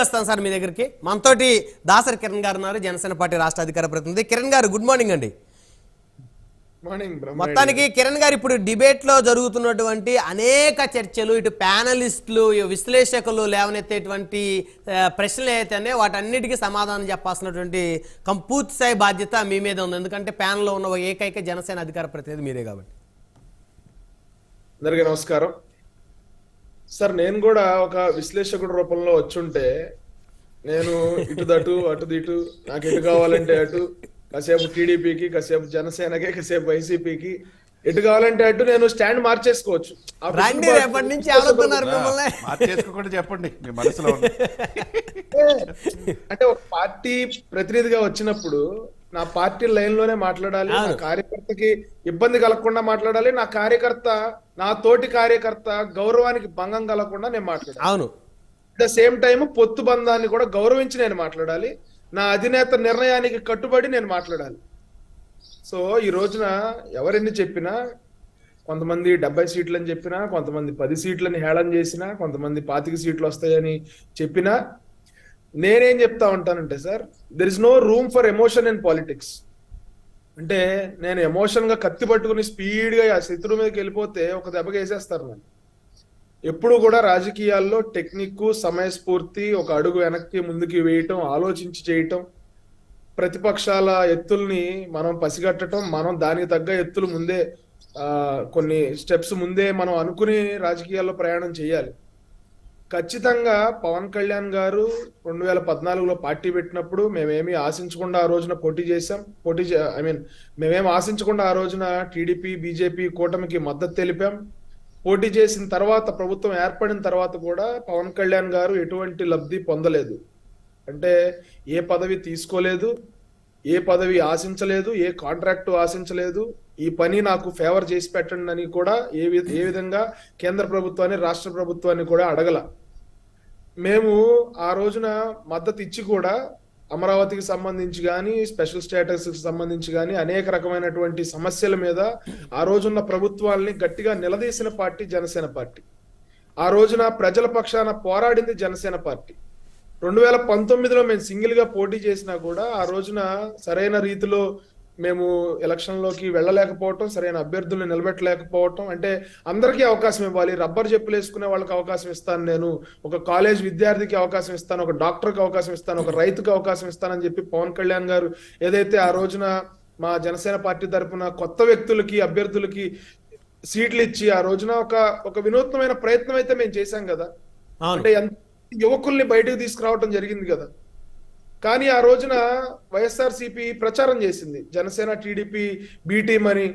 వస్తాను సార్ మీ దగ్గరికి. మనతోటి దాసరి కిరణ్ గారు ఉన్నారు జనసేన పార్టీ రాష్ట్ర అధికార ప్రతినిధి. కిరణ్ గారు గుడ్ మార్నింగ్ అండి. మొత్తానికి కిరణ్ గారు ఇప్పుడు డిబేట్లో జరుగుతున్నటువంటి అనేక చర్చలు ఇటు ప్యానలిస్టులు విశ్లేషకులు లేవనెత్తేటువంటి ప్రశ్నలు ఏవైతే వాటన్నిటికీ సమాధానం చెప్పాల్సినటువంటి కం- పూర్తి స్థాయి బాధ్యత మీ మీద ఉంది. ఎందుకంటే ప్యానల్లో ఉన్న ఏకైక జనసేన అధికార ప్రతినిధి మీరే కాబట్టి. అందరికీ నమస్కారం. సార్ నేను కూడా ఒక విశ్లేషకుడి రూపంలో వచ్చుంటే నేను ఇటు దటు అటు ఇటు నాకు ఎటు కావాలంటే అటు కాసేపు టీడీపీకి కాసేపు జనసేనకి కాసేపు వైసీపీకి. ఎటు కావాలంటే అటు నేను స్టాండ్ మార్చేసుకోవచ్చు. రేపటి నుంచి మార్చేసుకోకుండా చెప్పండి మీ మనసులో ఉంది అంటే ఒక పార్టీ ప్రతినిధిగా వచ్చినప్పుడు నా పార్టీ లైన్లోనే మాట్లాడాలి నా. కార్యకర్తకి ఇబ్బంది కలగకుండా మాట్లాడాలి నా కార్యకర్త నా తోటి కార్యకర్త గౌరవానికి భంగం కలగకుండా నేను మాట్లాడాలి అవును. అట్ ద సేమ్ టైం పొత్తు బంధాన్ని కూడా గౌరవించి నేను మాట్లాడాలి. నా అధినేత నిర్ణయానికి కట్టుబడి నేను మాట్లాడాలి. సో ఈ రోజున ఎవరెన్ని చెప్పినా కొంతమంది డెబ్బై సీట్లు అని చెప్పినా కొంతమంది పది సీట్లని హేళన చేసినా కొంతమంది పాతిక సీట్లు వస్తాయని చెప్పినా నేనేం చెప్తా ఉంటానంటే sir there is no room for emotion in politics అంటే నేను ఎమోషన్గా కత్తి పట్టుకుని స్పీడ్గా ఆ శత్రువు మీదకి వెళ్ళిపోతే ఒక దెబ్బకి వేసేస్తారు నన్ను. ఎప్పుడు కూడా రాజకీయాల్లో టెక్నిక్ సమయస్ఫూర్తి ఒక అడుగు వెనక్కి ముందుకి వేయటం ఆలోచించి చేయటం ప్రతిపక్షాల ఎత్తుల్ని మనం పసిగట్టడం మనం దానికి తగ్గ ఎత్తులు ముందే కొన్ని స్టెప్స్ ముందే మనం అనుకుని రాజకీయాల్లో ప్రయాణం చేయాలి. ఖచ్చితంగా పవన్ కళ్యాణ్ గారు రెండు వేల పద్నాలుగులో పార్టీ పెట్టినప్పుడు మేమేమి ఆశించకుండా ఆ రోజున పోటీ చేశాం. పోటీ ఐ మీన్ మేమేం ఆశించకుండా ఆ రోజున టీడీపీ బీజేపీ కూటమికి మద్దతు తెలిపాం. పోటీ చేసిన తర్వాత ప్రభుత్వం ఏర్పడిన తర్వాత కూడా పవన్ కళ్యాణ్ గారు ఎటువంటి లబ్ధి పొందలేదు. అంటే ఏ పదవి తీసుకోలేదు. ఏ పదవి ఆశించలేదు ఏ కాంట్రాక్టు ఆశించలేదు ఈ పని నాకు ఫేవర్ చేసి పెట్టండి అని కూడా ఏ ఏ విధంగా కేంద్ర ప్రభుత్వాన్ని రాష్ట్ర ప్రభుత్వాన్ని కూడా అడగల. మేము ఆ రోజున మద్దతు ఇచ్చి కూడా అమరావతికి సంబంధించి కానీ స్పెషల్ స్టేటస్కి సంబంధించి కానీ అనేక రకమైనటువంటి సమస్యల మీద ఆ రోజున్న ప్రభుత్వాల్ని గట్టిగా నిలదీసిన పార్టీ జనసేన పార్టీ. ఆ రోజున ప్రజల పక్షాన పోరాడింది జనసేన పార్టీ. రెండు వేల పంతొమ్మిదిలో మేము సింగిల్గా పోటీ చేసినా కూడా ఆ రోజున సరైన రీతిలో మేము ఎలక్షన్లోకి వెళ్ళలేకపోవటం సరైన అభ్యర్థులను నిలబెట్టలేకపోవటం అంటే అందరికీ అవకాశం ఇవ్వాలి. రబ్బర్ చెప్పులు వేసుకునే వాళ్ళకి అవకాశం ఇస్తాను నేను. ఒక కాలేజ్ విద్యార్థికి అవకాశం ఇస్తాను. ఒక డాక్టర్కి అవకాశం ఇస్తాను. ఒక రైతుకి అవకాశం ఇస్తానని చెప్పి పవన్ కళ్యాణ్ గారు ఏదైతే ఆ రోజున మా జనసేన పార్టీ తరపున కొత్త వ్యక్తులకి అభ్యర్థులకి సీట్లు ఇచ్చి ఆ రోజున ఒక ఒక వినూత్నమైన ప్రయత్నం అయితే మేము చేశాం కదా. అంటే ఎంత యువకుల్ని బయటకు తీసుకురావటం జరిగింది కదా. కానీ ఆ రోజున వైఎస్ఆర్ సిపి ప్రచారం చేసింది. జనసేన టీడీపీ బీటీం అని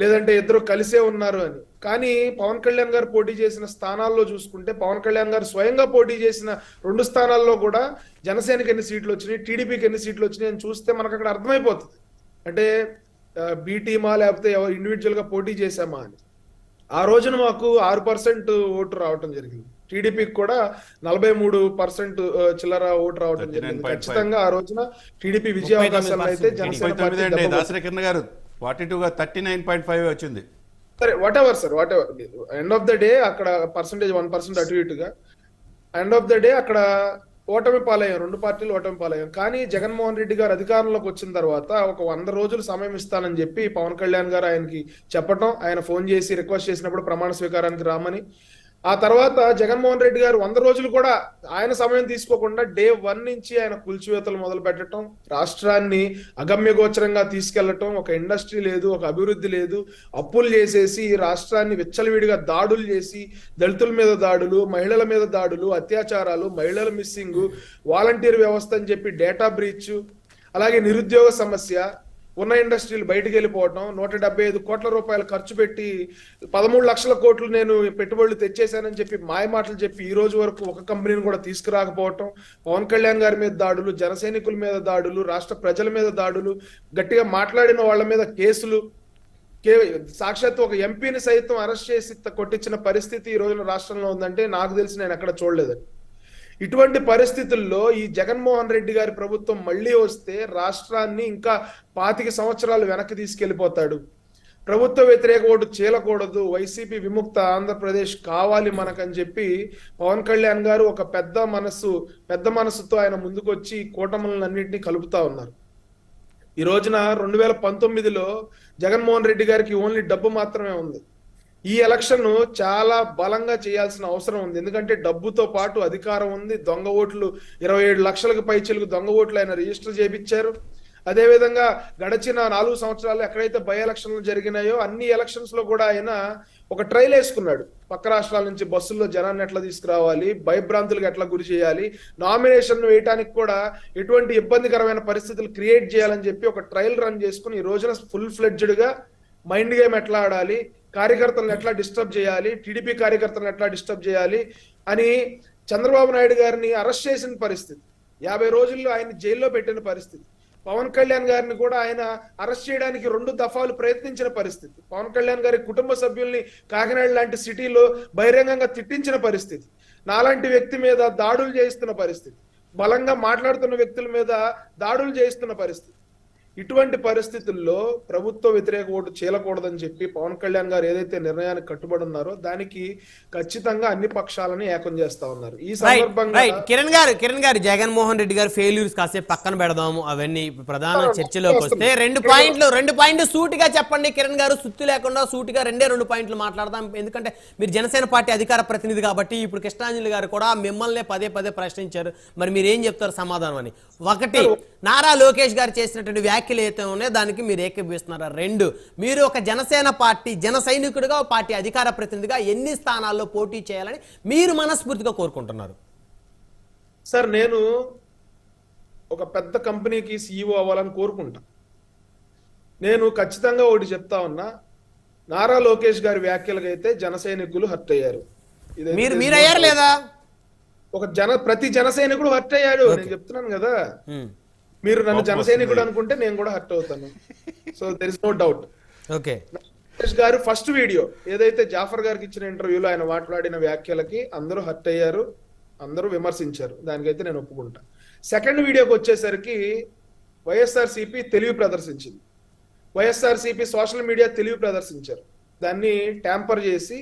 లేదంటే ఇద్దరు కలిసే ఉన్నారు అని. కానీ పవన్ కళ్యాణ్ గారు పోటీ చేసిన స్థానాల్లో చూసుకుంటే పవన్ కళ్యాణ్ గారు స్వయంగా పోటీ చేసిన రెండు స్థానాల్లో కూడా జనసేనకి ఎన్ని సీట్లు వచ్చినాయి టీడీపీకి ఎన్ని సీట్లు వచ్చినాయి అని చూస్తే మనకు అక్కడ అర్థమైపోతుంది. అంటే బీటీమా లేకపోతే ఎవరు ఇండివిజువల్గా పోటీ చేశామా అని. ఆ రోజున మాకు ఆరు పర్సెంట్ ఓటు రావటం జరిగింది. టీడీపీకి కూడా నలభై మూడు పర్సెంట్ చిల్లర ఓటు రావటం జరిగింది. 39.5. ఖచ్చితంగా ఆ రోజున టీడీపీ విజయ అవకాశాలు అయితే జనసేన గారు ఫార్టీ టూ గా థర్టీ నైన్ పాయింట్ ఫైవ్ వచ్చింది. సరే whatever sir whatever end of the day అక్కడ పర్సంటేజ్ వన్ పర్సెంట్ అటు ఇటుగా. ఎండ్ ఆఫ్ ద డే అక్కడ ఓటమి పాలయ్యాం రెండు పార్టీలు ఓటమి పాలయ్యాం. కానీ జగన్మోహన్ రెడ్డి గారు అధికారంలోకి వచ్చిన తర్వాత ఒక వంద రోజులు సమయం ఇస్తానని చెప్పి పవన్ కళ్యాణ్ గారు ఆయనకి చెప్పటం ఆయన ఫోన్ చేసి రిక్వెస్ట్ చేసినప్పుడు ప్రమాణ స్వీకారానికి రామని ఆ తర్వాత జగన్మోహన్ రెడ్డి గారు వంద రోజులు కూడా ఆయన సమయం తీసుకోకుండా డే వన్ నుంచి ఆయన కూల్చివేతలు మొదలు పెట్టడం రాష్ట్రాన్ని అగమ్యగోచరంగా తీసుకెళ్ళటం ఒక ఇండస్ట్రీ లేదు ఒక అభివృద్ధి లేదు అప్పులు చేసేసి ఈ రాష్ట్రాన్ని విచ్చలవిడిగా దాడులు చేసి దళితుల మీద దాడులు మహిళల మీద దాడులు అత్యాచారాలు మహిళల మిస్సింగ్ వాలంటీర్ వ్యవస్థ అని చెప్పి డేటా బ్రీచ్ అలాగే నిరుద్యోగ సమస్య ఉన్న ఇండస్ట్రీలు బయటకు వెళ్ళిపోవటం నూట డెబ్బై ఐదు కోట్ల రూపాయలు ఖర్చు పెట్టి పదమూడు లక్షల కోట్లు నేను పెట్టుబడులు తెచ్చేశానని చెప్పి మాయ మాటలు చెప్పి ఈ రోజు వరకు ఒక కంపెనీని కూడా తీసుకురాకపోవటం పవన్ కళ్యాణ్ గారి మీద దాడులు జన సైనికుల మీద దాడులు రాష్ట్ర ప్రజల మీద దాడులు గట్టిగా మాట్లాడిన వాళ్ళ మీద కేసులు సాక్షాత్ ఒక ఎంపీని సైతం అరెస్ట్ చేసి కొట్టించిన పరిస్థితి ఈ రోజున రాష్ట్రంలో ఉందంటే నాకు తెలిసి నేను ఎక్కడ చూడలేదు ఇటువంటి పరిస్థితుల్లో ఈ జగన్మోహన్ రెడ్డి గారి ప్రభుత్వం మళ్ళీ వస్తే రాష్ట్రాన్ని ఇంకా పాతిక సంవత్సరాలు వెనక్కి తీసుకెళ్ళిపోతాడు ప్రభుత్వ వ్యతిరేక ఓటు చీలకూడదు వైసీపీ విముక్త ఆంధ్రప్రదేశ్ కావాలి మనకని చెప్పి పవన్ కళ్యాణ్ గారు ఒక పెద్ద మనస్సు పెద్ద మనస్సుతో ఆయన ముందుకొచ్చి కూటములన్నింటినీ కలుపుతా ఉన్నారు. ఈ రోజున రెండు వేల పంతొమ్మిదిలో జగన్మోహన్ రెడ్డి గారికి ఓన్లీ డబ్బు మాత్రమే ఉంది. ఈ ఎలక్షన్ చాలా బలంగా చేయాల్సిన అవసరం ఉంది. ఎందుకంటే డబ్బుతో పాటు అధికారం ఉంది. దొంగ ఓట్లు ఇరవై ఏడు లక్షలకు పైచీలకు దొంగ ఓట్లు ఆయన రిజిస్టర్ చేపించారు అదేవిధంగా గడిచిన నాలుగు సంవత్సరాలు ఎక్కడైతే బై ఎలక్షన్లు జరిగినాయో అన్ని ఎలక్షన్స్లో కూడా ఆయన ఒక ట్రైల్ వేసుకున్నాడు. పక్క రాష్ట్రాల నుంచి బస్సుల్లో జనాన్ని ఎట్లా తీసుకురావాలి? భయభ్రాంతులకు ఎట్లా గురి చేయాలి? నామినేషన్ వేయటానికి కూడా ఎటువంటి ఇబ్బందికరమైన పరిస్థితులు క్రియేట్ చేయాలని చెప్పి ఒక ట్రయల్ రన్ చేసుకుని ఈ రోజున ఫుల్ ఫ్లెడ్జ్డ్గా మైండ్ గేమ్ ఎట్లా ఆడాలి? కార్యకర్తలను ఎట్లా డిస్టర్బ్ చేయాలి? టీడీపీ కార్యకర్తలను ఎట్లా డిస్టర్బ్ చేయాలి? అని చంద్రబాబు నాయుడు గారిని అరెస్ట్ చేసిన పరిస్థితి. యాభై రోజుల్లో ఆయన జైల్లో పెట్టిన పరిస్థితి. పవన్ కళ్యాణ్ గారిని కూడా ఆయన అరెస్ట్ చేయడానికి రెండు దఫాలు ప్రయత్నించిన పరిస్థితి. పవన్ కళ్యాణ్ గారి కుటుంబ సభ్యుల్ని కాకినాడ లాంటి సిటీలో బహిరంగంగా తిట్టించిన పరిస్థితి. నాలాంటి వ్యక్తి మీద దాడులు చేయిస్తున్న పరిస్థితి. బలంగా మాట్లాడుతున్న వ్యక్తుల మీద దాడులు చేయిస్తున్న పరిస్థితి. ఇటువంటి పరిస్థితుల్లో ప్రభుత్వ వ్యతిరేక ఓటు చేయకూడదని చెప్పి పవన్ కళ్యాణ్ గారు ఏదైతే నిర్ణయానికి కట్టుబడి ఉన్నారో దానికి ఖచ్చితంగా అన్ని పక్షాలని ఏకం చేస్తా ఉన్నారు. ఈ సందర్భంగా కిరణ్ గారు కిరణ్ గారు జగన్మోహన్ రెడ్డి గారు ఫెయిల్యూర్స్ కాసేపు పక్కన పెడదాము అవన్నీ ప్రధాన చర్చలోకి వస్తే రెండు పాయింట్లు రెండు పాయింట్లు సూటిగా చెప్పండి. కిరణ్ గారు సుత్తి లేకుండా సూటిగా రెండే రెండు పాయింట్లు మాట్లాడదాం. ఎందుకంటే మీరు జనసేన పార్టీ అధికార ప్రతినిధి కాబట్టి ఇప్పుడు కృష్ణాంజలి గారు కూడా మిమ్మల్ని పదే పదే ప్రశ్నించారు. మరి మీరు ఏం చెప్తారు సమాధానం అని? ఒకటి నారా లోకేష్ గారు చేసినటువంటి వ్యాఖ్యలు అయితే ఉన్నాయో దానికి మీరు ఏకీభవిస్తున్నారా? రెండు మీరు ఒక జనసేన పార్టీ జన సైనికుడిగా పార్టీ అధికార ప్రతినిధిగా ఎన్ని స్థానాల్లో పోటీ చేయాలని మీరు మనస్ఫూర్తిగా కోరుకుంటున్నారు? సార్ నేను ఒక పెద్ద కంపెనీకి సీఈఓ అవ్వాలని కోరుకుంటా. నేను ఖచ్చితంగా ఒకటి చెప్తా ఉన్నా నారా లోకేష్ గారి వ్యాఖ్యలకైతే జన సైనికులు హర్ట్ అయ్యారు. మీరు మీరు అయ్యారు లేదా? ఒక జన ప్రతి జన సైనికుడు హర్ట్ అయ్యాడు నేను చెప్తున్నాను కదా. మీరు నన్ను కోపం జన సైనికుడు వస్తుంది. అనుకుంటే నేను కూడా హర్ట్ అవుతాను. So there is no doubt okay గారు ఫస్ట్ వీడియో ఏదైతే జాఫర్ గారికి ఇచ్చిన ఇంటర్వ్యూలో ఆయన మాట్లాడిన వ్యాఖ్యలకి అందరూ హర్ట్ అయ్యారు అందరూ విమర్శించారు. దానికైతే నేను ఒప్పుకుంటా. సెకండ్ వీడియోకి వచ్చేసరికి వైఎస్ఆర్సీపీ తెలివి ప్రదర్శించింది. వైఎస్ఆర్సీపీ సోషల్ మీడియా తెలివి ప్రదర్శించారు. దాన్ని ట్యాంపర్ చేసి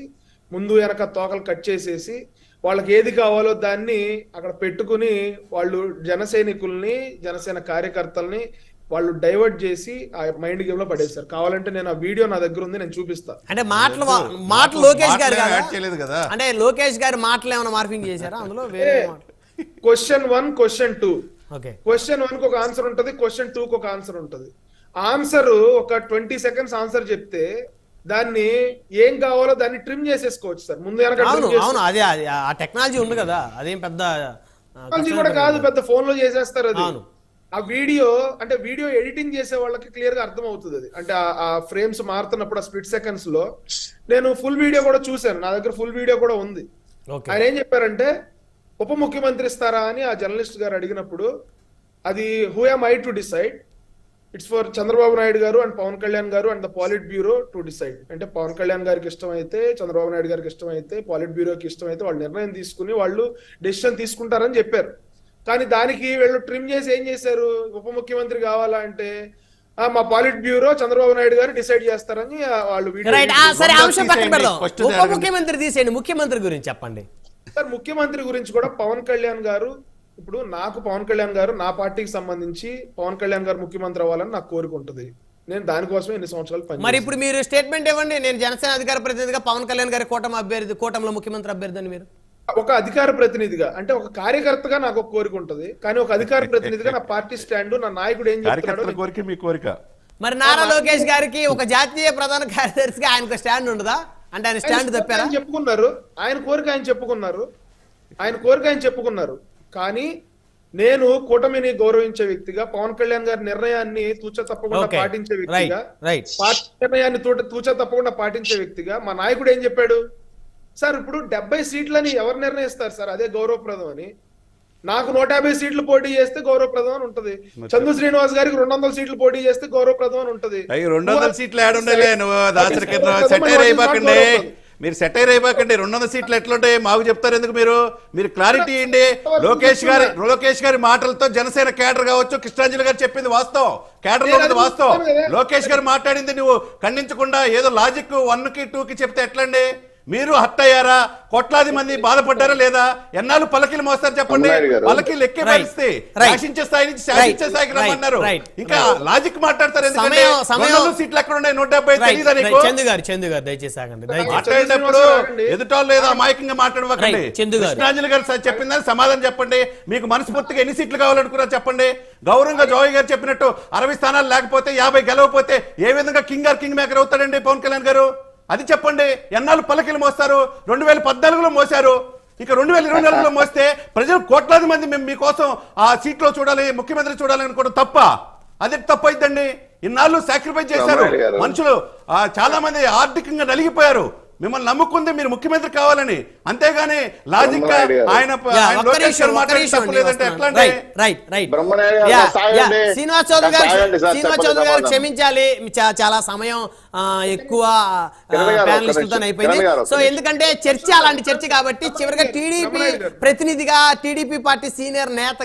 ముందు వెనక తోకలు కట్ చేసేసి వాళ్ళకి ఏది కావాలో దాన్ని అక్కడ పెట్టుకుని వాళ్ళు జన సైనికుల్ని జనసేన కార్యకర్తల్ని వాళ్ళు డైవర్ట్ చేసి ఆ మైండ్ గేమ్లో పడేశారు. కావాలంటే నేను ఆ వీడియో నా దగ్గర ఉంది నేను చూపిస్తా. అంటే మాటలు. మాటలు లోకేష్ గారు కదా? యాడ్ చేయలేదు కదా. అంటే లోకేష్ గారి మాటలు ఏమైనా మార్పింగ్ చేశారా? అందులో వేరే question one question two okay. Question వన్కి ఒక ఆన్సర్ ఉంటది క్వశ్చన్ టూ కి ఒక ఆన్సర్ ఉంటది. ఆన్సర్ ఒక ట్వంటీ సెకండ్స్ ఆన్సర్ చెప్తే దాన్ని ఏం కావాలో దాన్ని ట్రిమ్ చేసేసుకోవచ్చు సార్. ముందు అవును అదే అది ఆ టెక్నాలజీ ఉంది కదా అదేం పెద్ద టెక్నాలజీ కూడా కాదు పెద్ద ఫోన్లో చేసేస్తారు అది. ఆ వీడియో అంటే వీడియో ఎడిటింగ్ చేసే వాళ్ళకి క్లియర్గా అర్థం అవుతుంది అది. అంటే ఆ- ఫ్రేమ్స్ మారుతున్నప్పుడు ఆ స్ప్లిట్ సెకండ్స్లో నేను ఫుల్ వీడియో కూడా చూశాను. నా దగ్గర ఫుల్ వీడియో కూడా ఉంది. ఆయన ఏం చెప్పారంటే ఉప ముఖ్యమంత్రి ఇస్తారా? అని ఆ జర్నలిస్ట్ గారు అడిగినప్పుడు అది who am I to decide it's for Chandrababu Naidu గారు అండ్ పవన్ కళ్యాణ్ గారు and the politburo to decide అంటే పవన్ కళ్యాణ్ గారికి ఇష్టం అయితే చంద్రబాబు నాయుడు గారికి ఇష్టం అయితే పాలిట్ బ్యూరోకి ఇష్టం అయితే వాళ్ళు నిర్ణయం తీసుకుని వాళ్ళు డెసిషన్ తీసుకుంటారని చెప్పారు. కానీ దానికి వీళ్ళు ట్రిమ్ చేసి ఏం చేశారు? ఉప ముఖ్యమంత్రి కావాలా అంటే "ఆ, మా పాలిట్ బ్యూరో చంద్రబాబు నాయుడు గారు డిసైడ్ చేస్తారని వాళ్ళు వీడియో రైట్ ఆ, సరే ఆ అంశం పక్కన తీసేయండి. పెడదాం. First ఉప. ముఖ్యమంత్రి తీసేయండి. ముఖ్యమంత్రి గురించి చెప్పండి. సార్ ముఖ్యమంత్రి గురించి కూడా పవన్ కళ్యాణ్ గారు ఇప్పుడు నాకు పవన్ కళ్యాణ్ గారు నా పార్టీకి సంబంధించి పవన్ కళ్యాణ్ గారు ముఖ్యమంత్రి అవ్వాలని నాకు కోరిక ఉంటుంది. నేను దానికోసమే ఎన్ని సంవత్సరాలు మరి పని ఇప్పుడు మీరు స్టేట్మెంట్ ఇవ్వండి. నేను జనసేన అధికార ప్రతినిధిగా పవన్ కళ్యాణ్ గారి కూటమి అభ్యర్థి కూటమిలో ముఖ్యమంత్రి అభ్యర్థి అని మీరు. ఒక అధికార ప్రతినిధిగా అంటే ఒక కార్యకర్తగా నాకు ఒక కోరిక ఉంటుంది. కానీ ఒక అధికార ప్రతినిధిగా నా పార్టీ స్టాండ్ నా నాయకుడు ఏం చెప్తున్నాడో? కార్యకర్తల కోరిక మీ కోరిక. మరి నారా లోకేష్ గారికి ఒక జాతీయ ప్రధాన కార్యదర్శిగా ఆయనకు స్టాండ్ ఉండదా? అంటే ఆయన స్టాండ్ తప్పారా? ఆయన చెప్పుకున్నారు. ఆయన కోరిక ఆయన చెప్పుకున్నారు. ఆయన కోరిక ఆయన చెప్పుకున్నారు. కానీ నేను కూటమిని గౌరవించే వ్యక్తిగా పవన్ కళ్యాణ్ గారి నిర్ణయాన్ని తూచ తప్పకుండా పాటించే వ్యక్తిగా రైట్ పార్టీ నిర్ణయాన్ని తూట- తూచా తప్పకుండా పాటించే వ్యక్తిగా మా నాయకుడు ఏం చెప్పాడు? సార్ ఇప్పుడు డెబ్బై సీట్లని ఎవరు నిర్ణయిస్తారు సార్? అదే గౌరవప్రదం అని. నాకు నూట యాభై సీట్లు పోటీ చేస్తే గౌరవప్రదం అని ఉంటది. చందు శ్రీనివాస్ గారికి రెండు వందల సీట్లు పోటీ చేస్తే గౌరవప్రదం అని ఉంటది. రెండు వందల సీట్లు మీరు సెటైర్ అయిపోకండి రెండు వందల సీట్లు ఎట్లుంటాయి మాకు చెప్తారు ఎందుకు మీరు? మీరు క్లారిటీ ఇవ్వండి లోకేష్ గారి లోకేష్ గారి మాటలతో జనసేన కేడర్ కావచ్చు. కృష్ణాంజలి గారు చెప్పింది వాస్తవం. కేడర్లో ఉన్నది వాస్తవం. లోకేష్ గారు మాట్లాడింది నువ్వు ఖండించకుండా ఏదో లాజిక్ వన్కి టూ కి చెప్తే ఎట్లండి? మీరు హట్ అయ్యారా కోట్లాది మంది బాధపడ్డారా లేదా? ఎన్నాళ్ళు పలకిలు మోస్తారు చెప్పండి. పలకిలు ఎక్కే. పరిస్థితి. శాసించే స్థాయి నుంచి శాసించే. స్థాయికి. రమ్మన్నారు. ఇంకా లాజిక్ మాట్లాడతారు ఎందుకంటే సీట్లు ఎక్కడ ఉన్నాయి? నూట డెబ్బై తెలియదా. నీకు? చందు గారు చందు గారు దయచేసి ఆగండి మాట్లాడేటప్పుడు ఎదుటోళ్ళు లేదా అమాయకంగా మాట్లాడవకండి. చందు గారు. కృష్ణాంజలి గారు సార్ చెప్పిందని సమాధానం చెప్పండి. మీకు మనస్ఫూర్తిగా ఎన్ని సీట్లు కావాలనుకున్నారు చెప్పండి. గౌరవంగా జోయ్ గారు చెప్పినట్టు అరవై స్థానాలు లేకపోతే యాభై గెలవకపోతే ఏ విధంగా కింగ్ గారు కింగ్ మేకర్ అవుతాడండి పవన్ కళ్యాణ్ గారు? అది చెప్పండి. ఎన్నాళ్ళు పలకలు మోస్తారు? రెండు వేల పద్నాలుగులో మోసారు ఇక రెండు వేల ఇరవై నాలుగులో మోస్తే ప్రజలు కోట్లాది మంది మేము మీకోసం ఆ సీట్లో చూడాలి ముఖ్యమంత్రి చూడాలి అనుకోవడం తప్ప. అది తప్పు అయిద్దండి. ఇన్నాళ్ళు సాక్రిఫైస్ చేశారు. మనుషులు చాలా మంది ఆర్థికంగా నలిగిపోయారు. మిమ్మల్ని నమ్ముకుంది మీరు ముఖ్యమంత్రి కావాలని అంతేగాని లాజిక్గా. ఆయన శ్రీనివాస్ చౌదరి గారు శ్రీనివాస్ చౌదరి గారు. క్షమించాలి చాలా సమయం ఎక్కువ ప్యానలిస్టులతో. అయిపోయింది సో. ఎందుకంటే చర్చ అలాంటి చర్చ కాబట్టి చివరిగా టీడీపీ. ప్రతినిధిగా టీడీపీ పార్టీ సీనియర్ నేతగా